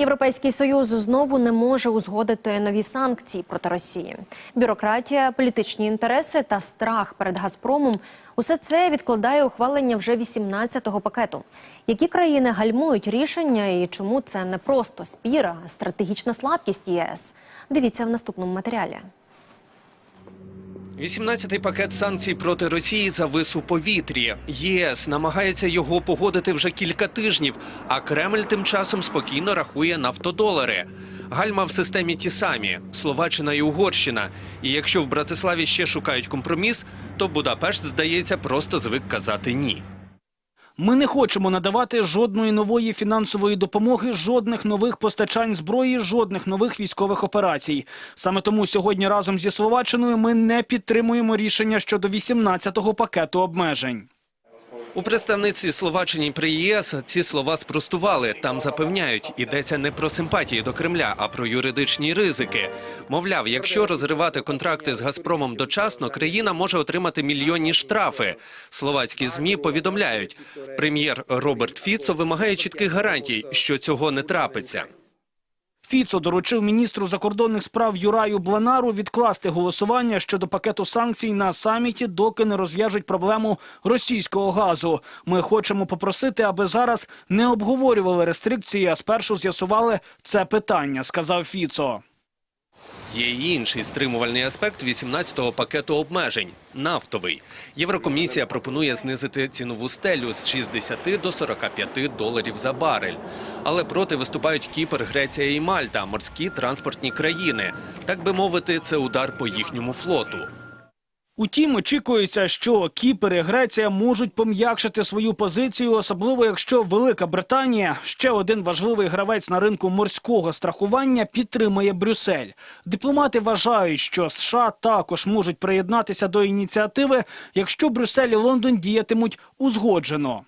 Європейський союз знову не може узгодити нові санкції проти Росії. Бюрократія, політичні інтереси та страх перед Газпромом усе це відкладає ухвалення вже 18-го пакету. Які країни гальмують рішення і чому це не просто спіра, а стратегічна слабкість ЄС? Дивіться в наступному матеріалі. 18-й пакет санкцій проти Росії завис у повітрі. ЄС намагається його погодити вже кілька тижнів, а Кремль тим часом спокійно рахує нафтодолари. Гальма в системі ті самі – Словаччина і Угорщина. І якщо в Братиславі ще шукають компроміс, то Будапешт, здається, просто звик казати «ні». Ми не хочемо надавати жодної нової фінансової допомоги, жодних нових постачань зброї, жодних нових військових операцій. Саме тому сьогодні разом зі Словаччиною ми не підтримуємо рішення щодо 18-го пакету обмежень. У представництві Словаччині при ЄС ці слова спростували. Там запевняють, йдеться не про симпатії до Кремля, а про юридичні ризики. Мовляв, якщо розривати контракти з Газпромом дочасно, країна може отримати мільйонні штрафи. Словацькі змі повідомляють, прем'єр Роберт Фіцо вимагає чітких гарантій, що цього не трапиться. Фіцо доручив міністру закордонних справ Юраю Бленару відкласти голосування щодо пакету санкцій на саміті, доки не розв'яжуть проблему російського газу. Ми хочемо попросити, аби зараз не обговорювали рестрикції, а спершу з'ясували це питання, сказав Фіцо. Є й інший стримувальний аспект 18-го пакету обмежень – нафтовий. Єврокомісія пропонує знизити цінову стелю з 60 до 45 доларів за барель. Але проти виступають Кіпр, Греція і Мальта – морські транспортні країни. Так би мовити, це удар по їхньому флоту. Утім, очікується, що Кіпр і Греція можуть пом'якшити свою позицію, особливо якщо Велика Британія, ще один важливий гравець на ринку морського страхування, підтримає Брюссель. Дипломати вважають, що США також можуть приєднатися до ініціативи, якщо Брюссель і Лондон діятимуть узгоджено.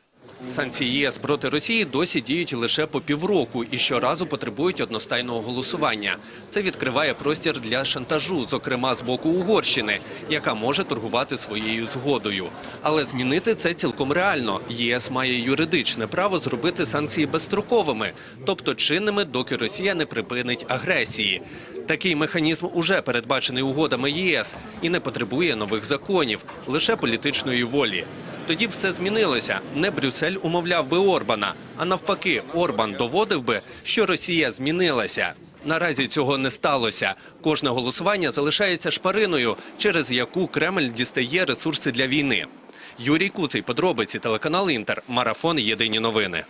Санкції ЄС проти Росії досі діють лише по півроку і щоразу потребують одностайного голосування. Це відкриває простір для шантажу, зокрема з боку Угорщини, яка може торгувати своєю згодою. Але змінити це цілком реально. ЄС має юридичне право зробити санкції безстроковими, тобто чинними, доки Росія не припинить агресії. Такий механізм уже передбачений угодами ЄС і не потребує нових законів, лише політичної волі. Тоді все змінилося. Не Брюссель умовляв би Орбана, а навпаки, Орбан доводив би, що Росія змінилася. Наразі цього не сталося. Кожне голосування залишається шпариною, через яку Кремль дістає ресурси для війни. Юрій Куций, подробиці, телеканал Інтер, марафон Єдині новини.